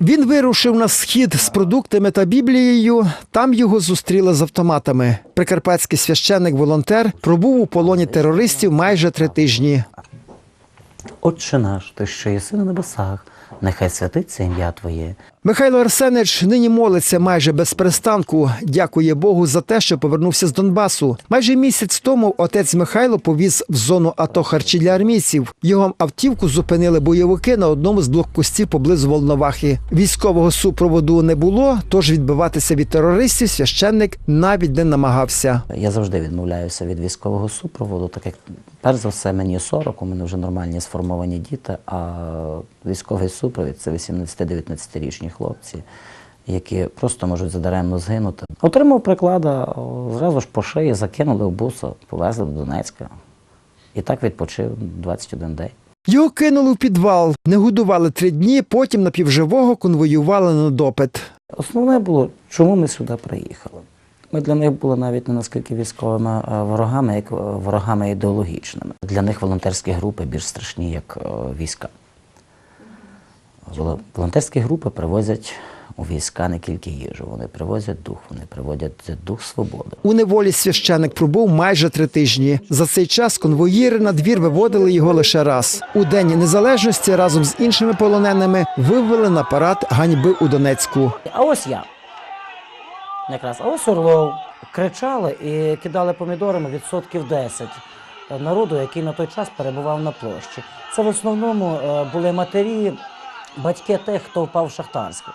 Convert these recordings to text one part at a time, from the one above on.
Він вирушив на схід з продуктами та біблією. Там його зустріли з автоматами. Прикарпатський священник-волонтер пробув у полоні терористів майже три тижні. Отче наш, ти що єси на небесах, нехай святиться ім'я Твоє. Михайло Арсенич нині молиться майже без перестанку. Дякує Богу за те, що повернувся з Донбасу. Майже місяць тому отець Михайло повіз в зону АТО харчі для армійців. Його автівку зупинили бойовики на одному з блокпостів поблизу Волновахи. Військового супроводу не було, тож відбиватися від терористів священник навіть не намагався. Я завжди відмовляюся від військового супроводу, так як перш за все мені 40, у мене вже нормальні сформовані діти, а військовий супровід це 18-19-річні хлопці, які просто можуть задаремно згинути. Отримав приклада, зразу ж по шиї закинули в буса, повезли до Донецька. І так відпочив 21 день. Його кинули в підвал, не годували три дні, потім напівживого конвоювали на допит. Основне було, чому ми сюди приїхали. Ми для них були навіть не наскільки військовими ворогами, як ворогами ідеологічними. Для них волонтерські групи більш страшні, як війська. Воло- Волонтерські групи привозять у війська не тільки їжу, вони привозять дух, вони приводять дух свободи. У неволі священик пробув майже три тижні. За цей час конвоїри на двір виводили його лише раз. У День Незалежності разом з іншими полоненими вивели на парад ганьби у Донецьку. А ось я. Якраз, а ось Орлов. Кричали і кидали помідорами відсотків 10 народу, який на той час перебував на площі. Це в основному е, були матері, батьки тих, хто впав в Шахтарську.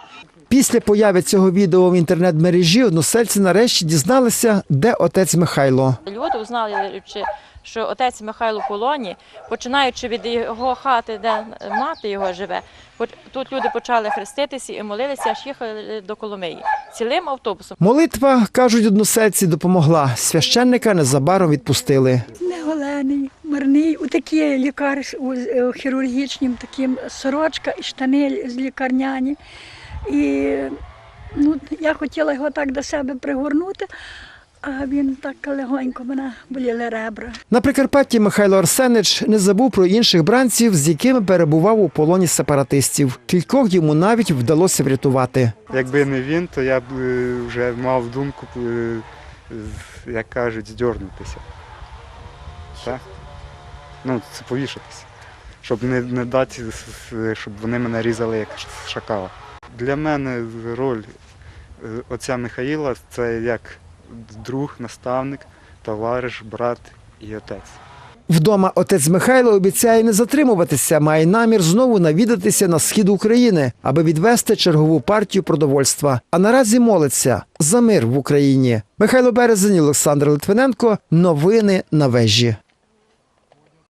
Після появи цього відео в інтернет-мережі односельці нарешті дізналися, де отець Михайло. Люди узнали, що отець Михайло в полоні, починаючи від його хати, де мати його живе, по- тут люди почали хреститися і молилися, аж їхали до Коломиї цілим автобусом. Молитва, кажуть односельці, допомогла. Священника незабаром відпустили. Неголений, у такі лікар у, у хірургічнім таким сорочка і штани з лікарняні. І ну, я хотіла його так до себе пригорнути, а він так легонько мене боліли ребра. На Прикарпатті Михайло Арсенич не забув про інших бранців, з якими перебував у полоні сепаратистів. Кількох йому навіть вдалося врятувати. Якби не він, то я б е, вже мав думку, е, як кажуть, здьорнутися. Так? Ну, це повішатися. Щоб не, не дати, щоб вони мене різали як шакала. Для мене роль е, отця Михаїла це як друг, наставник, товариш, брат і отець. Вдома отець Михайло обіцяє не затримуватися, має намір знову навідатися на схід України, аби відвести чергову партію продовольства. А наразі молиться за мир в Україні. Михайло Березень, Олександр Литвиненко. Новини на вежі.